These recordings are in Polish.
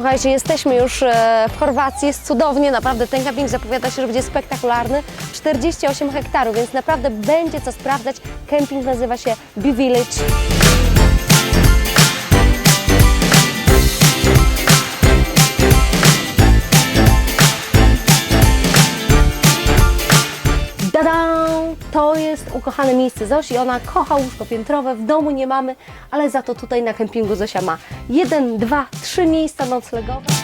Słuchajcie, jesteśmy już e, w Chorwacji, jest cudownie, naprawdę ten camping zapowiada się, że będzie spektakularny. 48 hektarów, więc naprawdę będzie co sprawdzać. Kemping nazywa się Bee Village. To jest ukochane miejsce Zosi. Ona kocha łóżko piętrowe, w domu nie mamy, ale za to tutaj na kempingu Zosia ma jeden, dwa, trzy miejsca noclegowe.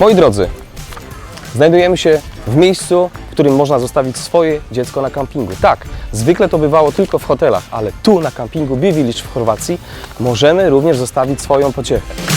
Moi drodzy, znajdujemy się w miejscu, w którym można zostawić swoje dziecko na kampingu. Tak, zwykle to bywało tylko w hotelach, ale tu na kampingu Village w Chorwacji możemy również zostawić swoją pociechę.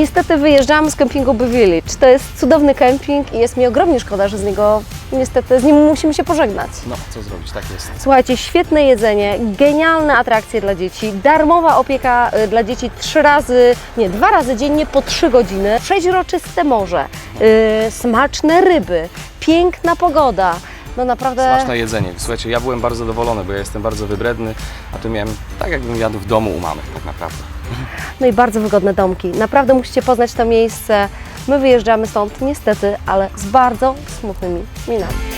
Niestety wyjeżdżamy z kempingu Village. To jest cudowny kemping i jest mi ogromnie szkoda, że z niego niestety z nim musimy się pożegnać. No, co zrobić, tak jest. Słuchajcie, świetne jedzenie, genialne atrakcje dla dzieci, darmowa opieka y, dla dzieci trzy razy, nie, dwa razy dziennie po trzy godziny, przeźroczyste morze, y, smaczne ryby, piękna pogoda. No naprawdę. Smaczne jedzenie. Słuchajcie, ja byłem bardzo zadowolony, bo ja jestem bardzo wybredny, a tu miałem tak, jakbym jadł w domu u mamy, tak naprawdę. No i bardzo wygodne domki. Naprawdę musicie poznać to miejsce. My wyjeżdżamy stąd niestety, ale z bardzo smutnymi minami.